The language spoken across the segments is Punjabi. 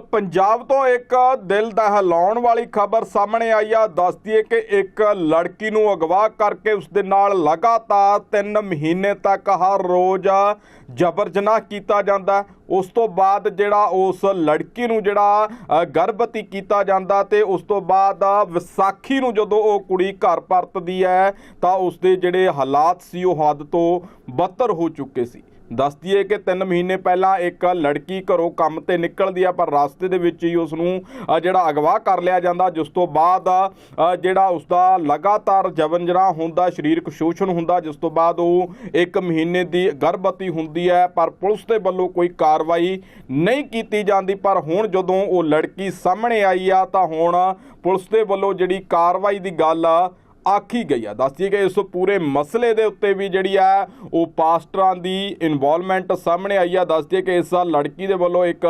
ਪੰਜਾਬ ਤੋਂ ਇੱਕ ਦਿਲ ਦਹਿਲਾਉਣ ਵਾਲੀ ਖਬਰ ਸਾਹਮਣੇ ਆਈ ਆ। ਦੱਸਦੀ ਹੈ ਕਿ ਇੱਕ ਲੜਕੀ ਨੂੰ ਅਗਵਾ ਕਰਕੇ ਉਸ ਦੇ ਨਾਲ ਲਗਾਤਾਰ 3 ਮਹੀਨੇ ਤੱਕ ਹਰ ਰੋਜ਼ ਜਬਰ ਜਨਾਹ ਕੀਤਾ ਜਾਂਦਾ। ਉਸ ਤੋਂ ਬਾਅਦ ਜਿਹੜਾ ਉਸ ਲੜਕੀ ਨੂੰ ਜਿਹੜਾ ਗਰਭਵਤੀ ਕੀਤਾ ਜਾਂਦਾ ਤੇ ਉਸ ਤੋਂ ਬਾਅਦ ਵਿਸਾਖੀ ਨੂੰ ਜਦੋਂ ਉਹ ਕੁੜੀ ਘਰ ਪਰਤਦੀ ਹੈ ਤਾਂ ਉਸ ਦੇ ਜਿਹੜੇ ਹਾਲਾਤ ਸੀ ਉਹ ਹੱਦ ਤੋਂ ਬੱਤਰ ਹੋ ਚੁੱਕੇ ਸੀ। ਦੱਸ ਦਈਏ ਕਿ 3 ਮਹੀਨੇ ਪਹਿਲਾਂ ਇੱਕ ਲੜਕੀ ਘਰੋਂ ਕੰਮ ਤੇ ਨਿਕਲਦੀ ਆ, ਪਰ ਰਸਤੇ ਦੇ ਵਿੱਚ ਹੀ ਉਸ ਨੂੰ ਜਿਹੜਾ ਅਗਵਾ ਕਰ ਲਿਆ ਜਾਂਦਾ, ਜਿਸ ਤੋਂ ਬਾਅਦ ਜਿਹੜਾ ਉਸ ਦਾ ਲਗਾਤਾਰ ਜਵਨਜਰਾ ਹੁੰਦਾ, ਸਰੀਰਕ ਸ਼ੋਸ਼ਣ ਹੁੰਦਾ, ਜਿਸ ਤੋਂ ਬਾਅਦ ਉਹ 1 ਮਹੀਨੇ ਦੀ ਗਰਭਵਤੀ ਹੁੰਦੀ ਹੈ, ਪਰ ਪੁਲਿਸ ਦੇ ਵੱਲੋਂ ਕੋਈ ਕਾਰਵਾਈ ਨਹੀਂ ਕੀਤੀ ਜਾਂਦੀ। ਪਰ ਹੁਣ ਜਦੋਂ ਉਹ ਲੜਕੀ ਸਾਹਮਣੇ ਆਈ ਆ, ਤਾਂ ਹੁਣ ਪੁਲਿਸ ਦੇ ਵੱਲੋਂ ਜਿਹੜੀ ਕਾਰਵਾਈ ਦੀ ਗੱਲ ਆਖੀ ਗਈ ਆ। ਦੱਸਦੀ ਕਿ ਇਸ ਪੂਰੇ ਮਸਲੇ ਦੇ ਉੱਤੇ ਵੀ ਜਿਹੜੀ ਆ, ਉਹ ਪਾਸਟਰਾਂ ਦੀ ਇਨਵੋਲਵਮੈਂਟ ਸਾਹਮਣੇ ਆਈ ਆ। ਦੱਸਦੀ ਕਿ ਇਸ ਲੜਕੀ ਦੇ ਵੱਲੋਂ ਇੱਕ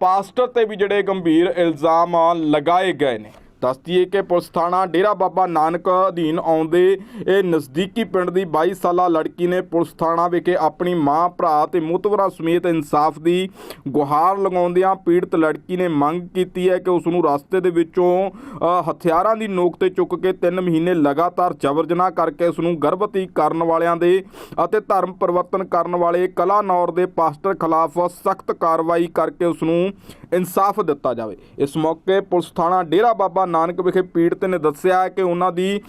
ਪਾਸਟਰ ਤੇ ਵੀ ਜਿਹੜੇ ਗੰਭੀਰ ਇਲਜ਼ਾਮ ਲਗਾਏ ਗਏ ਨੇ। ਦੱਸਦੀ ਹੈ ਕਿ ਪੁਲਿਸ ਥਾਣਾ ਡੇਰਾ ਬਾਬਾ ਨਾਨਕ ਅਧੀਨ ਆਉਂਦੇ ਇਹ ਨਜ਼ਦੀਕੀ ਪਿੰਡ ਦੀ 22 ਸਾਲਾ ਲੜਕੀ ਨੇ ਪੁਲਿਸ ਥਾਣਾ ਵਿਖੇ ਆਪਣੀ ਮਾਂ, ਭਰਾ ਤੇ ਮੁਤਵਰਾ ਸਮੇਤ ਇਨਸਾਫ ਦੀ ਗੁਹਾਰ ਲਗਾਉਂਦਿਆਂ ਪੀੜਤ ਲੜਕੀ ਨੇ ਮੰਗ ਕੀਤੀ ਹੈ ਕਿ ਉਸ ਨੂੰ ਰਸਤੇ ਦੇ ਵਿੱਚੋਂ ਹਥਿਆਰਾਂ ਦੀ ਨੋਕ ਤੇ ਚੁੱਕ ਕੇ 3 ਮਹੀਨੇ ਲਗਾਤਾਰ ਜਬਰ ਜਨਾਹ ਕਰਕੇ ਉਸ ਨੂੰ ਗਰਭਵਤੀ ਕਰਨ ਵਾਲਿਆਂ ਦੇ ਅਤੇ ਧਰਮ ਪਰਿਵਰਤਨ ਕਰਨ ਵਾਲੇ ਕਲਾਨੌਰ ਦੇ ਪਾਸਟਰ ਖਿਲਾਫ ਸਖਤ ਕਾਰਵਾਈ ਕਰਕੇ ਉਸ ਨੂੰ ਇਨਸਾਫ ਦਿੱਤਾ ਜਾਵੇ। ਇਸ ਮੌਕੇ ਪੁਲਿਸ ਥਾਣਾ ਡੇਰਾ ਬਾਬਾ ਨਾਨਕ ਵਿਖੇ ਪੀੜਤ ਨੇ ਦੱਸਿਆ ਹੈ ਕਿ ਉਹਨਾਂ ਦੀ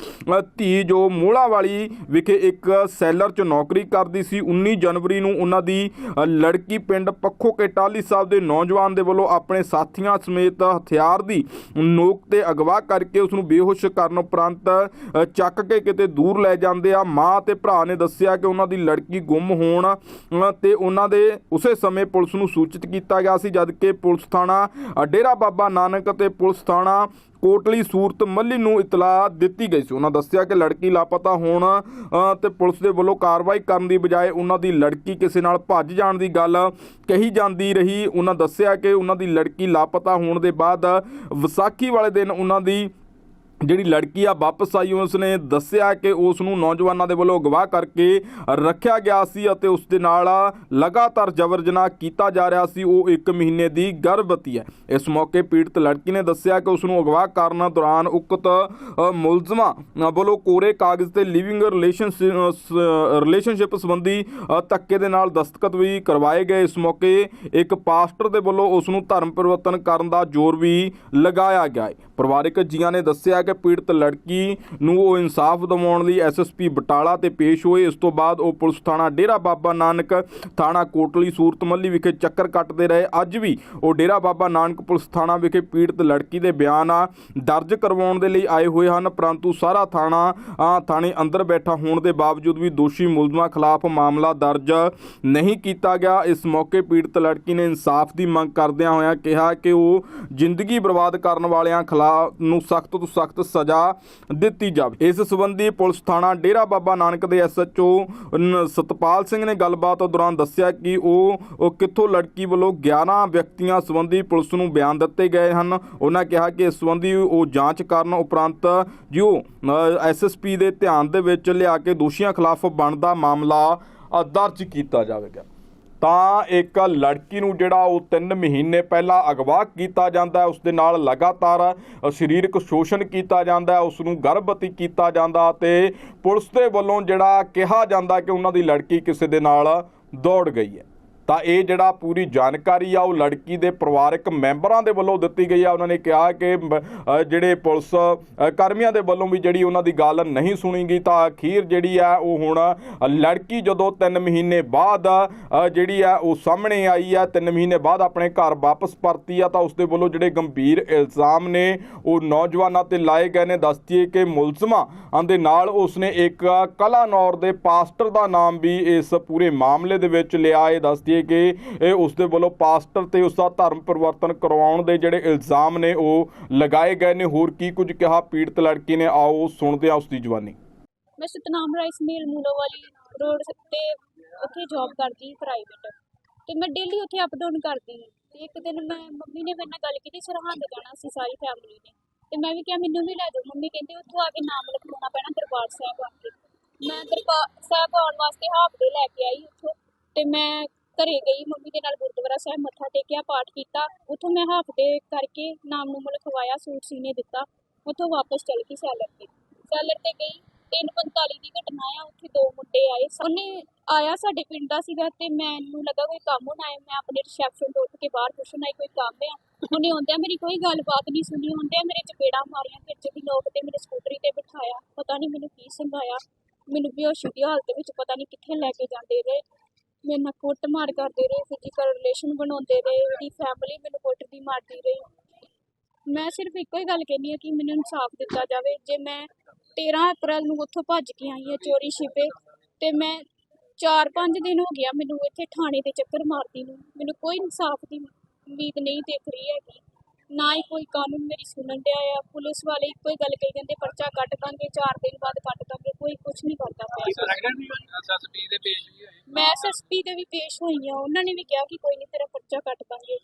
ਧੀ ਜੋ ਮੋਹਲਾ ਵਾਲੀ ਵਿਖੇ ਇੱਕ ਸੈਲਰ 'ਚ ਨੌਕਰੀ ਕਰਦੀ ਸੀ 19 ਜਨਵਰੀ ਨੂੰ ਉਹਨਾਂ ਦੀ ਲੜਕੀ ਪਿੰਡ ਪੱਖੋ ਕੇ ਟਾਲੀ ਸਾਹਿਬ ਦੇ ਨੌਜਵਾਨ ਦੇ ਵੱਲੋਂ ਆਪਣੇ ਸਾਥੀਆਂ ਸਮੇਤ ਹਥਿਆਰ ਦੀ ਨੋਕ ਤੇ ਅਗਵਾ ਕਰਕੇ ਉਸ ਨੂੰ ਬੇਹੋਸ਼ ਕਰਨ ਉਪਰੰਤ ਚੱਕ ਕੇ ਕਿਤੇ ਦੂਰ ਲੈ ਜਾਂਦੇ ਆ। ਮਾਂ ਤੇ ਭਰਾ ਨੇ ਦੱਸਿਆ ਕਿ ਉਹਨਾਂ ਦੀ ਲੜਕੀ ਗੁੰਮ ਹੋਣ ਤੇ ਉਹਨਾਂ ਦੇ ਉਸੇ ਸਮੇਂ ਪੁਲਿਸ ਨੂੰ ਸੂਚਿਤ ਕੀਤਾ ਗਿਆ ਸੀ, ਜਦਕਿ ਪੁਲਿਸ ਥਾਣਾ ਡੇਰਾ ਬਾਬਾ ਨਾਨਕ ਤੇ ਪੁਲਿਸ ਥਾਣਾ ਕੋਟਲੀ ਸੂਰਤ ਮੱਲੀ ਨੂੰ ਇਤਲਾਹ ਦਿੱਤੀ ਗਈ ਸੀ। ਉਹਨਾਂ ਦੱਸਿਆ ਕਿ ਲੜਕੀ ਲਾਪਤਾ ਹੋਣ ਅ, ਤੇ ਪੁਲਿਸ ਦੇ ਵੱਲੋਂ ਕਾਰਵਾਈ ਕਰਨ ਦੀ ਬਜਾਏ ਉਹਨਾਂ ਦੀ ਲੜਕੀ ਕਿਸੇ ਨਾਲ ਭੱਜ ਜਾਣ ਦੀ ਗੱਲ ਕਹੀ ਜਾਂਦੀ ਰਹੀ। ਉਹਨਾਂ ਦੱਸਿਆ ਕਿ ਉਹਨਾਂ ਦੀ ਲੜਕੀ ਲਾਪਤਾ ਹੋਣ ਦੇ ਬਾਅਦ ਵਿਸਾਖੀ ਵਾਲੇ ਦਿਨ ਉਹਨਾਂ ਦੀ ਜਿਹੜੀ ਲੜਕੀ ਆ ਵਾਪਸ ਆਈ ਉਸ ਨੇ ਦੱਸਿਆ ਕਿ ਉਸ ਨੂੰ ਨੌਜਵਾਨਾਂ ਦੇ ਵੱਲੋਂ ਅਗਵਾ ਕਰਕੇ ਰੱਖਿਆ ਗਿਆ ਸੀ ਅਤੇ ਉਸ ਦੇ ਨਾਲ ਲਗਾਤਾਰ ਜਬਰ ਜਨਾਹ ਕੀਤਾ ਜਾ ਰਿਹਾ ਸੀ। ਉਹ 1 ਮਹੀਨੇ ਦੀ ਗਰਭਵਤੀ ਹੈ। ਇਸ ਮੌਕੇ ਪੀੜਤ ਲੜਕੀ ਨੇ ਦੱਸਿਆ ਕਿ ਉਸ ਨੂੰ ਅਗਵਾ ਕਰਨ ਦੌਰਾਨ ਉਕਤ ਮੁਲਜ਼ਮਾਂ ਵੱਲੋਂ ਕੋਰੇ ਕਾਗਜ਼ ਤੇ ਲਿਵਿੰਗ ਰਿਲੇਸ਼ਨਸ਼ਿਪ ਸੰਬੰਧੀ ਧੱਕੇ ਦੇ ਨਾਲ ਦਸਤਖਤ ਵੀ ਕਰਵਾਏ ਗਏ। ਇਸ ਮੌਕੇ ਇੱਕ ਪਾਸਟਰ ਦੇ ਵੱਲੋਂ ਉਸ ਨੂੰ ਧਰਮ ਪਰਿਵਰਤਨ ਕਰਨ ਦਾ ਜ਼ੋਰ ਵੀ ਲਗਾਇਆ ਗਿਆ ਹੈ। ਪਰਿਵਾਰਕ ਜੀਆਂ ਨੇ ਦੱਸਿਆ ਕਿ ਪੀੜਤ ਲੜਕੀ ਨੂੰ ਉਹ ਇਨਸਾਫ ਦਿਵਾਉਣ ਲਈ ਐਸਐਸਪੀ ਬਟਾਲਾ ਤੇ ਪੇਸ਼ ਹੋਏ। ਇਸ ਤੋਂ ਬਾਅਦ ਉਹ ਪੁਲਿਸ ਥਾਣਾ ਡੇਰਾ ਬਾਬਾ ਨਾਨਕ, ਥਾਣਾ ਕੋਟਲੀ ਸੂਰਤ ਮੱਲੀ ਵਿਖੇ ਚੱਕਰ ਕੱਟਦੇ ਰਹੇ। ਅੱਜ ਵੀ ਉਹ ਡੇਰਾ ਬਾਬਾ ਨਾਨਕ ਪੁਲਿਸ ਥਾਣਾ ਵਿਖੇ ਪੀੜਤ ਲੜਕੀ ਦੇ ਬਿਆਨ ਆ ਦਰਜ ਕਰਵਾਉਣ ਦੇ ਲਈ ਆਏ ਹੋਏ ਹਨ। ਪਰੰਤੂ ਸਾਰਾ ਥਾਣਾ ਥਾਣੇ ਅੰਦਰ ਬੈਠਾ ਹੋਣ ਦੇ ਬਾਵਜੂਦ ਵੀ ਦੋਸ਼ੀ ਮੁਲਜ਼ਮਾਂ ਖਿਲਾਫ ਮਾਮਲਾ ਦਰਜ ਨਹੀਂ ਕੀਤਾ ਗਿਆ। ਇਸ ਮੌਕੇ ਪੀੜਤ ਲੜਕੀ ਨੇ ਇਨਸਾਫ ਦੀ ਮੰਗ ਕਰਦਿਆਂ ਹੋਇਆਂ ਕਿਹਾ ਕਿ ਉਹ ਜ਼ਿੰਦਗੀ ਬਰਬਾਦ ਕਰਨ ਵਾਲਿਆਂ ਖਿਲਾਫ ਨੂੰ ਸਖਤ ਤੋਂ ਸਖਤ ਸਜ਼ਾ ਦਿੱਤੀ ਜਾਵੇ। ਇਸ ਸੰਬੰਧੀ ਪੁਲਿਸ ਥਾਣਾ ਡੇਰਾ ਬਾਬਾ ਨਾਨਕ ਦੇ ਐਸਐਚਓ ਸਤਪਾਲ ਸਿੰਘ ਨੇ ਗੱਲਬਾਤ ਦੌਰਾਨ ਦੱਸਿਆ ਕਿ ਉਹ ਕਿੱਥੋਂ ਲੜਕੀ ਵੱਲੋਂ 11 ਵਿਅਕਤੀਆਂ ਸੰਬੰਧੀ ਪੁਲਿਸ ਨੂੰ ਬਿਆਨ ਦਿੱਤੇ ਗਏ ਹਨ। ਉਹਨਾਂ ਕਿਹਾ ਕਿ ਇਸ ਸੰਬੰਧੀ ਉਹ ਜਾਂਚ ਕਰਨ ਉਪਰੰਤ ਜੋ ਐਸਐਸਪੀ ਦੇ ਧਿਆਨ ਦੇ ਵਿੱਚ ਲਿਆ ਕੇ ਦੋਸ਼ੀਆਂ ਖਿਲਾਫ ਬਣਦਾ ਮਾਮਲਾ ਦਰਜ ਕੀਤਾ ਜਾਵੇਗਾ। ਤਾਂ ਇੱਕ ਲੜਕੀ ਨੂੰ ਜਿਹੜਾ ਉਹ 3 ਮਹੀਨੇ ਪਹਿਲਾਂ ਅਗਵਾ ਕੀਤਾ ਜਾਂਦਾ ਉਸ ਦੇ ਨਾਲ ਲਗਾਤਾਰ ਸਰੀਰਕ ਸ਼ੋਸ਼ਣ ਕੀਤਾ ਜਾਂਦਾ ਹੈ, ਉਸ ਨੂੰ ਗਰਭਵਤੀ ਕੀਤਾ ਜਾਂਦਾ ਤੇ ਪੁਲਿਸ ਦੇ ਵੱਲੋਂ ਜਿਹੜਾ ਕਿਹਾ ਜਾਂਦਾ ਕਿ ਉਹਨਾਂ ਦੀ ਲੜਕੀ ਕਿਸੇ ਦੇ ਨਾਲ ਦੌੜ ਗਈ ਹੈ। ਤਾਂ ਇਹ ਜਿਹੜਾ ਪੂਰੀ ਜਾਣਕਾਰੀ ਆ, ਉਹ ਲੜਕੀ ਦੇ ਪਰਿਵਾਰਕ ਮੈਂਬਰਾਂ ਦੇ ਵੱਲੋਂ ਦਿੱਤੀ ਗਈ ਆ। ਉਹਨਾਂ ਨੇ ਕਿਹਾ ਕਿ ਜਿਹੜੇ ਪੁਲਿਸ ਕਰਮੀਆਂ ਦੇ ਵੱਲੋਂ ਵੀ ਜਿਹੜੀ ਉਹਨਾਂ ਦੀ ਗੱਲ ਨਹੀਂ ਸੁਣੀ ਗਈ, ਤਾਂ ਅਖੀਰ ਜਿਹੜੀ ਆ, ਉਹ ਹੁਣ ਲੜਕੀ ਜਦੋਂ 3 ਮਹੀਨੇ ਬਾਅਦ ਜਿਹੜੀ ਆ, ਉਹ ਸਾਹਮਣੇ ਆਈ ਆ 3 ਮਹੀਨੇ ਬਾਅਦ ਆਪਣੇ ਘਰ ਵਾਪਸ ਪਰਤੀ ਆ, ਤਾਂ ਉਸ ਦੇ ਵੱਲੋਂ ਜਿਹੜੇ ਗੰਭੀਰ ਇਲਜ਼ਾਮ ਨੇ, ਉਹ ਨੌਜਵਾਨਾਂ ਤੇ ਲਾਏ ਗਏ ਨੇ। ਦੱਸਦੀਏ ਕਿ ਮੁਲਜ਼ਮਾਂ ਦੇ ਨਾਲ ਉਸਨੇ ਇੱਕ ਕਲਾਨੌਰ ਦੇ ਪਾਸਟਰ ਦਾ ਨਾਮ ਵੀ ਇਸ ਪੂਰੇ ਮਾਮਲੇ ਦੇ ਵਿੱਚ ਲਿਆ। ਇਹ ਦੱਸਦੀ ਦੱਸਦੀਏ ਕਿ ਇਹ ਉਸ ਦੇ ਵੱਲੋਂ ਪਾਸਟਰ ਤੇ ਉਸ ਦਾ ਧਰਮ ਪਰਿਵਰਤਨ ਕਰਵਾਉਣ ਦੇ ਜਿਹੜੇ ਇਲਜ਼ਾਮ ਨੇ ਉਹ ਲਗਾਏ ਗਏ ਨੇ। ਹੋਰ ਕੀ ਕੁਝ ਕਿਹਾ ਪੀੜਤ ਲੜਕੀ ਨੇ? ਆਓ ਸੁਣਦੇ ਹਾਂ ਉਸ ਦੀ ਜਵਾਨੀ। ਮੈਂ ਸਤਨਾਮ ਰਾਈਸ ਮਿਲ ਮੂਲੋ ਵਾਲੀ ਰੋਡ ਤੇ ਉੱਥੇ ਜੌਬ ਕਰਦੀ ਪ੍ਰਾਈਵੇਟ ਤੇ ਮੈਂ ਡੇਲੀ ਉੱਥੇ ਅਪ ਡਾਊਨ ਕਰਦੀ ਸੀ। ਤੇ ਇੱਕ ਦਿਨ ਮੈਂ ਮੰਮੀ ਨੇ ਮੇਰੇ ਨਾਲ ਗੱਲ ਕੀਤੀ ਸਰਹੰਦ ਜਾਣਾ ਸੀ ਸਾਰੀ ਫੈਮਿਲੀ ਨੇ। ਤੇ ਮੈਂ ਵੀ ਕਿਹਾ, ਮੈਨੂੰ ਵੀ ਲੈ ਜਾਓ। ਮੰਮੀ ਕਹਿੰਦੇ, ਉੱਥੋਂ ਆ ਕੇ ਨਾਮ ਲਿਖਵਾਉਣਾ ਪੈਣਾ ਦਰਬਾਰ ਸਾਹਿਬ ਆ ਕੇ। ਮੈਂ ਦਰਬਾਰ ਸਾਹਿਬ ਆਉਣ ਵਾਸਤੇ ਹਾਫ ਡੇ ਲੈ ਕੇ ਆਈ ਉੱਥੋਂ। ਤੇ ਮੈਂ ਘਰੇ ਗਈ, ਮੰਮੀ ਦੇ ਨਾਲ ਗੁਰਦੁਆਰਾ ਸਾਹਿਬ ਮੱਥਾ ਟੇਕਿਆ, ਪਾਠ ਕੀਤਾ। ਉੱਥੋਂ ਮੈਂ ਹਾਫ ਡੇ ਕਰਕੇ ਨਾਮ ਨੂੰ ਲਿਖਵਾਇਆ ਸੂਟ ਸੀਨੇ ਦਿੱਤਾ। ਉੱਥੋਂ ਵਾਪਸ ਚਲ ਗਈ ਸੈਲਰ ਤੇ। ਸੈਲਰ ਤੇ ਗਈ 3:45 ਦੀ ਘਟਨਾ ਆ, ਉੱਥੇ ਦੋ ਮੁੰਡੇ ਆਏ। ਉਹਨੇ ਆਇਆ ਸਾਡੇ ਪਿੰਡ ਦਾ ਸੀਗਾ ਤੇ ਮੈਨੂੰ ਲੱਗਾ ਕੋਈ ਕੰਮ ਹੋਣਾ ਹੈ। ਮੈਂ ਆਪਣੇ ਰਿਸੈਪਸ਼ਨ ਤੋਂ ਉੱਠ ਕੇ ਬਾਹਰ ਪੁੱਛਣ ਆਈ, ਕੋਈ ਕੰਮ ਆ। ਉਹਨੇ ਆਉਂਦਿਆਂ ਮੇਰੀ ਕੋਈ ਗੱਲਬਾਤ ਨਹੀਂ ਸੁਣੀ। ਹੁੰਦਿਆਂ ਮੇਰੇ ਚਪੇੜਾਂ ਮਾਰੀਆਂ ਵਿੱਚ ਦੀ ਲੋਕ ਤੇ ਮੇਰੇ ਸਕੂਟਰੀ ਤੇ ਬਿਠਾਇਆ। ਪਤਾ ਨਹੀਂ ਮੈਨੂੰ ਕੀ ਸੰਭਾਇਆ ਮੈਨੂੰ ਬੇਹੋਸ਼ੀ ਦੀ ਹਾਲਤ ਵਿੱਚ ਪਤਾ ਨਹੀਂ ਕਿੱਥੇ ਲੈ ਕੇ ਜਾਂਦੇ ਰਹੇ। ਮੇਰੇ ਨਾਲ ਕੁੱਟ ਮਾਰ ਕਰਦੇ ਰਹੇ ਫਿਜ਼ੀਕਲ ਰਿਲੇਸ਼ਨ ਬਣਾਉਂਦੇ ਰਹੇ, ਉਹਦੀ ਫੈਮਿਲੀ ਮੈਨੂੰ ਕੁੱਟਦੀ ਮਾਰਦੀ ਰਹੀ। ਮੈਂ ਸਿਰਫ ਇੱਕੋ ਹੀ ਗੱਲ ਕਹਿੰਦੀ ਹਾਂ ਕਿ ਮੈਨੂੰ ਇਨਸਾਫ ਦਿੱਤਾ ਜਾਵੇ। ਜੇ ਮੈਂ 13 ਅਪ੍ਰੈਲ ਨੂੰ ਉੱਥੋਂ ਭੱਜ ਕੇ ਆਈ ਹਾਂ ਚੋਰੀ ਛਿਪੇ, ਤੇ ਮੈਂ 4-5 ਦਿਨ ਹੋ ਗਿਆ ਮੈਨੂੰ ਇੱਥੇ ਥਾਣੇ ਦੇ ਚੱਕਰ ਮਾਰਦੀ ਨੂੰ। ਮੈਨੂੰ ਕੋਈ ਇਨਸਾਫ ਦੀ ਉਮੀਦ ਨਹੀਂ ਦਿਖ ਰਹੀ ਹੈਗੀ। ਨਾ ਹੀ ਕੋਈ ਕਾਨੂੰਨ ਮੇਰੀ ਸੁਣਨ ਡਿਆ ਆ। ਪੁਲਿਸ ਵਾਲੇ ਇੱਕੋ ਹੀ ਗੱਲ ਕਹੀ ਜਾਂਦੇ ਪਰਚਾ ਕੱਟ ਦਾਂਗੇ 4 ਦਿਨ ਬਾਅਦ ਕੱਟ ਦਾਂਗੇ ਕੋਈ ਕੁਝ ਨਹੀਂ ਕਰਦਾ ਪਿਆ। ਐਸਐਸਪੀ ਦੇ ਪੇਜ ਵੀ ਹੋਏ? ਮੈਂ ਐਸਐਸਪੀ ਦੇ ਵੀ ਪੇਸ਼ ਹੋਈ ਆ ਉਹਨਾਂ ਨੇ ਵੀ ਕਿਹਾ ਕਿ ਕੋਈ ਨਹੀਂ ਤੇਰਾ ਪਰਚਾ ਕੱਟ ਦਾਂਗੇ।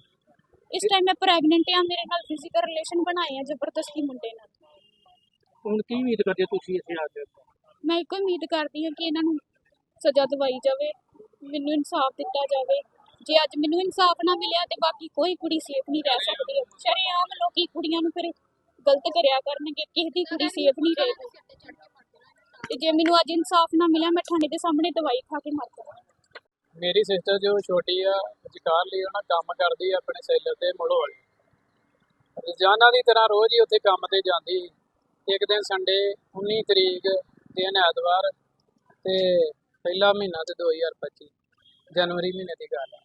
ਇਸ ਟਾਈਮ ਮੈਂ ਪ੍ਰੈਗਨੈਂਟ ਆ ਮੇਰੇ ਨਾਲ ਫਿਜ਼ੀਕਲ ਰਿਲੇਸ਼ਨ ਬਣਾਏ ਆ ਜ਼ਬਰਦਸਤੀ ਮੁੰਡੇ ਨਾਲ। ਹੁਣ ਕੀ ਉਮੀਦ ਕਰਦੇ ਤੁਸੀਂ ਇੱਥੇ ਆ ਕੇ? ਮੈਂ ਇੱਕੋ ਉਮੀਦ ਕਰਦੀ ਹਾਂ ਕਿ ਇਹਨਾਂ ਨੂੰ ਸਜ਼ਾ ਦਿਵਾਈ ਜਾਵੇ ਮੈਨੂੰ ਇਨਸਾਫ ਦਿੱਤਾ ਜਾਵੇ। ਜੇ ਅੱਜ ਮੈਨੂੰ ਇਨਸਾਫ ਨਾ ਮਿਲਿਆ ਤੇ ਬਾਕੀ ਕੋਈ ਕੁੜੀ ਸੇਫ ਨਹੀਂ ਰਹਿ ਸਕਦੀ। ਸ਼ਰੇਆਮ ਲੋਕੀ ਕੁੜੀਆਂ ਨੂੰ ਫਿਰ ਗਲਤ ਕਰਿਆ ਕਰਨਗੇ ਕਿਸੇ ਦੀ ਕੁੜੀ ਸੇਫ ਨਹੀਂ ਰਹੇਗੀ। ਤੇ ਜੇ ਮੈਨੂੰ ਅੱਜ ਇਨਸਾਫ ਨਾ ਮਿਲਿਆ ਮੈਂ ਥਾਣੇ ਦੇ ਸਾਹਮਣੇ ਦਵਾਈ ਖਾ ਕੇ ਮਰ ਜਾਵਾਂ। ਮੇਰੀ ਸਿਸਟਰ ਜੋ ਛੋਟੀ ਆ ਵਿਚਕਾਰ ਲਈ ਉਹਨਾਂ ਕੰਮ ਕਰਦੀ ਆ ਆਪਣੇ ਸੈਲਰ ਤੇ ਮੁੜੋ ਵਾਲੀ। ਰੋਜ਼ਾਨਾ ਦੀ ਤਰ੍ਹਾਂ ਰੋਜ਼ ਹੀ ਉੱਥੇ ਕੰਮ ਤੇ ਜਾਂਦੀ। ਇੱਕ ਦਿਨ ਸੰਡੇ 19 ਤਰੀਕ ਦਿਨ ਐਤਵਾਰ ਤੇ ਪਹਿਲਾ ਮਹੀਨਾ ਤੇ 2025 ਜਨਵਰੀ ਮਹੀਨੇ ਦੀ ਗੱਲ ਆ।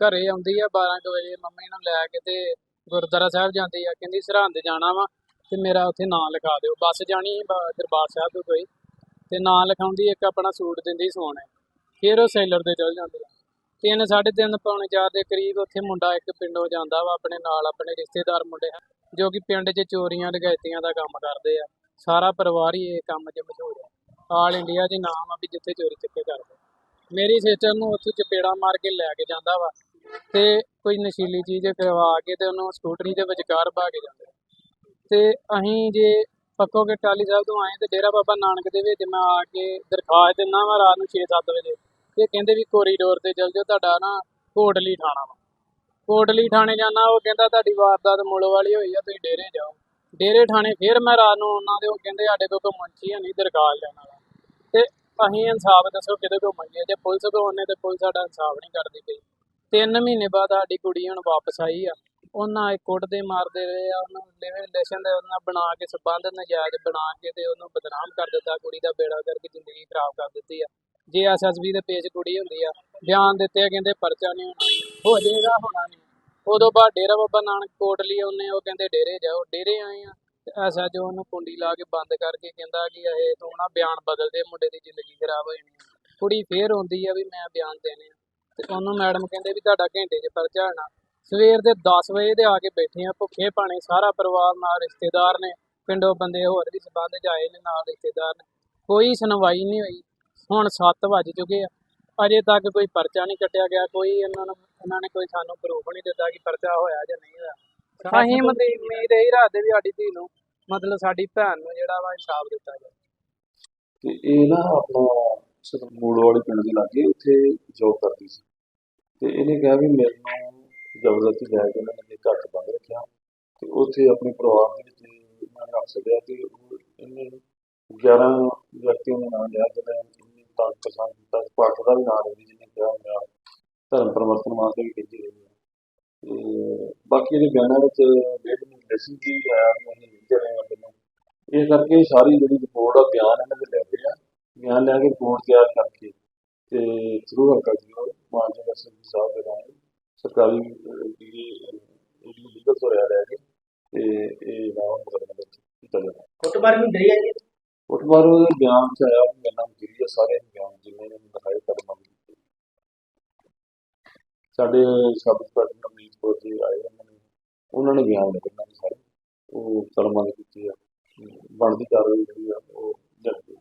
ਘਰੇ ਆਉਂਦੀ ਆ 12 ਕੁ ਵਜੇ, ਮੰਮੀ ਨੂੰ ਲੈ ਕੇ ਤੇ ਗੁਰਦੁਆਰਾ ਸਾਹਿਬ ਜਾਂਦੀ ਆ। ਕਹਿੰਦੀ ਸਰਹੰਦ ਜਾਣਾ ਵਾ ਤੇ ਮੇਰਾ ਉੱਥੇ ਨਾਂ ਲਿਖਾ ਦਿਓ। ਬੱਸ ਜਾਣੀ ਦਰਬਾਰ ਸਾਹਿਬ ਤੋਂ ਕੋਈ। ਤੇ ਨਾਂ ਲਿਖਾਉਂਦੀ, ਇੱਕ ਆਪਣਾ ਸੂਟ ਦਿੰਦੀ ਸੋਨੇ ਫਿਰ ਉਹ ਸੈਲਰ ਦੇ ਚਲ ਜਾਂਦੇ ਆ। ਤਿੰਨ ਸਾਢੇ ਤਿੰਨ ਪੌਣੇ ਚਾਰ ਦੇ ਕਰੀਬ ਉੱਥੇ ਮੁੰਡਾ ਇੱਕ ਪਿੰਡੋਂ ਜਾਂਦਾ ਵਾ, ਆਪਣੇ ਨਾਲ ਆਪਣੇ ਰਿਸ਼ਤੇਦਾਰ ਮੁੰਡੇ ਜੋ ਕਿ ਪਿੰਡ 'ਚ ਚੋਰੀਆਂ ਡਕੈਤੀਆਂ ਦਾ ਕੰਮ ਕਰਦੇ ਆ। ਸਾਰਾ ਪਰਿਵਾਰ ਹੀ ਇਹ ਕੰਮ 'ਚ ਮਸ਼ਹੂਰ ਹੈ ਆਲ ਇੰਡੀਆ 'ਚ ਨਾਮ ਆ ਵੀ ਜਿੱਥੇ ਚੋਰੀ ਚੱਕੇ ਕਰਦੇ ਮੇਰੀ ਸਿਸਟਰ ਨੂੰ ਉੱਥੋਂ ਚਪੇੜਾ ਮਾਰ ਕੇ ਲੈ ਕੇ ਜਾਂਦਾ ਵਾ ਤੇ ਕੋਈ ਨਸ਼ੀਲੀ ਚੀਜ਼ ਕਰਵਾ ਕੇ ਤੇ ਉਹਨੂੰ ਸਕੂਟਰੀ ਦੇ ਵਿਚਕਾਰ ਪਾ ਕੇ ਜਾਂਦੇ। ਤੇ ਅਸੀਂ ਜੇ ਪੱਕੋ ਕੇ ਟਾਲੀ ਸਾਹਿਬ ਤੋਂ ਆਏ ਤੇ ਡੇਰਾ ਬਾਬਾ ਨਾਨਕ ਦੇ ਵਿੱਚ ਮੈਂ ਆ ਕੇ ਦਰਖਾਸਤ ਦਿੰਦਾ ਵਾ ਰਾਤ ਨੂੰ 6-7 ਵਜੇ। ਇਹ ਕਹਿੰਦੇ ਵੀ ਕੋਰੀਡੋਰ ਤੇ ਚੱਲ ਜਾਓ, ਤੁਹਾਡਾ ਨਾ ਕੋਟਲੀ ਥਾਣਾ ਵਾ। ਕੋਟਲੀ ਥਾਣੇ ਜਾਣਾ, ਉਹ ਕਹਿੰਦਾ ਤੁਹਾਡੀ ਵਾਰਦਾਤ ਮੁੱਲ ਵਾਲੀ ਹੋਈ ਆ, ਤੁਸੀਂ ਡੇਰੇ ਜਾਓ। ਡੇਰੇ ਥਾਣੇ ਫਿਰ ਮੈਂ ਰਾਤ ਨੂੰ ਉਹਨਾਂ ਦੇ ਉਹ ਕਹਿੰਦੇ ਸਾਡੇ ਕੋਲ ਕੋਈ ਮੁੰਚੀ ਨਹੀਂ, ਦਰਖਾਸਤ ਲੈਣ ਵਾਲਾ। ਤੇ ਅਸੀਂ ਇਨਸਾਫ ਦੱਸੋ ਕਿਹਦੇ ਕੋਲ ਮੰਗੀਏ ਜੇ ਪੁਲਿਸ ਕੋਲ ਉਹਨੇ ਤੇ ਪੁਲਿਸ ਸਾਡਾ ਇਨਸਾਫ ਨਹੀਂ ਕਰਦੀ ਪਈ। ਤਿੰਨ ਮਹੀਨੇ ਬਾਅਦ ਸਾਡੀ ਕੁੜੀ ਹੁਣ ਵਾਪਸ ਆਈ ਆ। ਉਹਨਾਂ ਇਹ ਕੁੱਟਦੇ ਮਾਰਦੇ ਰਹੇ ਆ ਉਹਨੂੰ ਲਿਵਿੰਗ ਰਿਲੇਸ਼ਨ ਦੇ ਉਹਨਾਂ ਬਣਾ ਕੇ ਸਬੰਧ ਨਜਾਇਜ਼ ਬਣਾ ਕੇ ਤੇ ਉਹਨੂੰ ਬਦਨਾਮ ਕਰ ਦਿੱਤਾ ਕੁੜੀ ਦਾ ਬੇੜਾ ਕਰਕੇ ਜ਼ਿੰਦਗੀ ਖਰਾਬ ਕਰ ਦਿੱਤੀ ਆ। ਜੇ ਐਸਐਸਬੀ ਦੇ ਪੇਜ ਕੁੜੀ ਹੁੰਦੀ ਆ ਬਿਆਨ ਦਿੱਤੇ ਆ, ਕਹਿੰਦੇ ਪਰਚਾ ਨਹੀਂ ਹੋਣਾ ਹੋ ਜਾਏਗਾ ਹੋਣਾ ਨਹੀਂ। ਉਦੋਂ ਬਾਅਦ ਡੇਰਾ ਬਾਬਾ ਨਾਨਕ ਕੋਟਲੀ ਉਹਨੇ ਉਹ ਕਹਿੰਦੇ ਡੇਰੇ ਜਾਓ ਡੇਰੇ ਆਏ ਆ। ਐਸਐਚਓ ਉਹਨੂੰ ਕੁੰਡੀ ਲਾ ਕੇ ਬੰਦ ਕਰਕੇ ਕਹਿੰਦਾ ਕਿ ਇਹ ਤੂੰ ਨਾ ਬਿਆਨ ਬਦਲ ਦੇ, ਮੁੰਡੇ ਦੀ ਜ਼ਿੰਦਗੀ ਖਰਾਬ ਹੋ ਜਾਣੀ ਆ। ਕੁੜੀ ਫੇਰ ਆਉਂਦੀ ਆ ਵੀ ਮੈਂ ਬਿਆਨ ਦੇਣੇ ਆ। ਤੇ ਉਹਨੂੰ ਮੈਡਮ ਕਹਿੰਦੇ ਵੀ ਤੁਹਾਡਾ ਘੰਟੇ 'ਚ ਪਰਚਾ ਹੋਣਾ। ਸਵੇਰ ਦੇ 10 ਵਜੇ ਦੇ ਆ ਕੇ ਬੈਠੇ ਆ, ਭੁੱਖੇ ਭਾਣੇ ਸਾਰਾ ਪਰਿਵਾਰ ਨਾਲ ਰਿਸ਼ਤੇਦਾਰ ਨੇ, ਪਿੰਡੋਂ ਬੰਦੇ ਹੋਰ ਵੀ ਸੰਬੰਧ 'ਚ ਆਏ ਨੇ ਨਾਲ ਰਿਸ਼ਤੇਦਾਰ ਨੇ। ਕੋਈ ਸੁਣਵਾਈ ਨਹੀਂ ਹੋਈ। ਹੁਣ 7 ਵੱਜ ਚੁੱਕੇ ਆ। ਅਜੇ ਤੱਕ ਕੋਈ ਪਰਚਾ ਨਹੀਂ ਕੱਟਿਆ ਗਿਆ, ਕੋਈ ਇਹਨਾਂ ਨੂੰ, ਇਹਨਾਂ ਨੇ ਕੋਈ ਸਾਨੂੰ ਪ੍ਰੂਫ ਨਹੀਂ ਦਿੱਤਾ ਕਿ ਪਰਚਾ ਹੋਇਆ ਜਾਂ ਨਹੀਂ ਹੋਇਆ। ਅਸੀਂ ਮਤਲਬ ਉਮੀਦ ਇਹੀ ਰੱਖਦੇ ਵੀ ਸਾਡੀ ਧੀ ਨੂੰ ਮਤਲਬ ਸਾਡੀ ਭੈਣ ਨੂੰ ਜਿਹੜਾ ਵਾ ਇਨਸਾਫ ਦਿੱਤਾ ਜਾਵੇ। ਤੇ ਇਹ ਨਾ ਆਪਣਾ ਮੂੜ ਵਾਲੇ ਪਿੰਡ ਦੇ ਲਾਗੇ ਉੱਥੇ ਜੋਬ ਕਰਦੀ ਸੀ। ਤੇ ਇਹਨੇ ਕਿਹਾ ਵੀ ਮੈਨੂੰ ਜ਼ਬਰਦਸਤੀ ਲੈ ਕੇ ਉਹਨਾਂ ਨੇ ਘਰ 'ਚ ਬੰਦ ਰੱਖਿਆ। ਤੇ ਉੱਥੇ ਆਪਣੇ ਪਰਿਵਾਰ ਦੇ ਵਿੱਚ ਇਹਨਾਂ ਨੇ ਰੱਖ ਛੱਡਿਆ ਤੇ ਉਹ ਇਹਨੇ 11 ਵਿਅਕਤੀਆਂ ਦੇ ਨਾਮ ਲਿਆ ਜਿਹਨੇ ਇਹਨੇ ਤਾਂ ਪਸੰਦ ਕੀਤਾ। ਪਾਠ ਦਾ ਵੀ ਨਾਮ ਲਈ ਜਿਹਨੇ ਕਿਹਾ ਮੇਰਾ ਧਰਮ ਪਰਿਵਰਤਨ ਵਾਸਤੇ ਵੀ ਕਹਿੰਦੀ ਰਹੀ ਹੈ। ਤੇ ਬਾਕੀ ਇਹਦੇ ਬਿਆਨਾਂ ਵਿੱਚ ਡੇਢ ਮਹੀਨੇ ਲੈਸਨ ਕੀ ਆਇਆ ਵੀ ਅਸੀਂ ਲਿਖਦੇ ਰਹੇ ਹਾਂ ਪਹਿਲਾਂ ਇਹ ਕਰਕੇ ਸਾਰੀ ਜਿਹੜੀ ਰਿਪੋਰਟ ਆ ਬਿਆਨ ਇਹਨਾਂ ਦੇ ਲੈ ਗਏ ਆ। ਬਿਆਨ ਲੈ ਕੇ ਰਿਪੋਰਟ ਤਿਆਰ ਕਰਕੇ ਤੇ ਥਰੂ ਹਲਕਾ ਜੀ ਮਾਨਜਨ ਐਸਐਸਪੀ ਸਾਹਿਬ ਦੇ ਨਾਲ ਸਰਕਾਰੀ ਜਿਹੜੀ ਇਹਦੀ ਲੀਗਲ ਰਿਆ ਲੈ ਕੇ ਤੇ ਇਹ ਨਾਮ ਮੁਕਦਮੇ ਵਿੱਚ ਕੀਤਾ ਜਾਣਾ ਕੁੱਟਮਾਰ ਨੂੰ ਡਰੀ ਹੈ ਜੀ ਉਟਮਾਰ ਉਹਦੇ ਬਿਆਨ ਚ ਆਇਆ ਮੇਰੇ ਨਾਮ ਗਿਰੀ ਆ ਸਾਰੇ ਬਿਆਨ ਜਿੰਨੇ ਨੇ ਦਿਖਾਏ ਕਦਮ ਸਾਡੇ ਸਬ ਇੰਸਪੈਕਟਰ ਫੌਜੀ ਆਏ, ਉਹਨਾਂ ਨੇ ਉਹਨਾਂ ਨੇ ਵੀ ਬਿਆਨ ਦਿੱਤਾ ਸਾਰੇ। ਉਹ ਸਲਮਾਨ ਕੀਤੀ ਆ। ਬਣਦੀ ਕਾਰਵਾਈ ਜਿਹੜੀ ਆ, ਉਹ ਜਲਦੀ